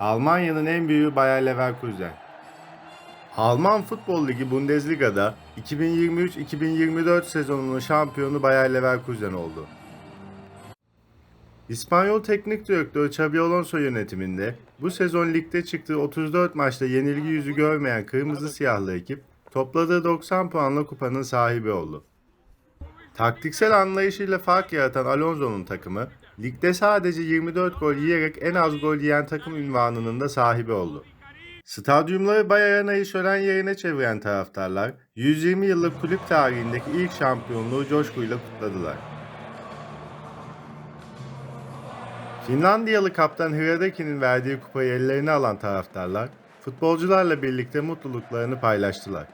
Almanya'nın en büyüğü Bayer Leverkusen. Alman Futbol Ligi Bundesliga'da 2023-2024 sezonunun şampiyonu Bayer Leverkusen oldu. İspanyol Teknik Direktör Xabi Alonso yönetiminde bu sezon ligde çıktığı 34 maçta yenilgi yüzü görmeyen kırmızı siyahlı ekip topladığı 90 puanla kupanın sahibi oldu. Taktiksel anlayışıyla fark yaratan Alonso'nun takımı, ligde sadece 24 gol yiyerek en az gol yiyen takım ünvanının da sahibi oldu. Stadyumları Bayern'i şölen yerine çeviren taraftarlar, 120 yıllık kulüp tarihindeki ilk şampiyonluğu coşkuyla kutladılar. Finlandiyalı kaptan Hradeki'nin verdiği kupayı ellerine alan taraftarlar, futbolcularla birlikte mutluluklarını paylaştılar.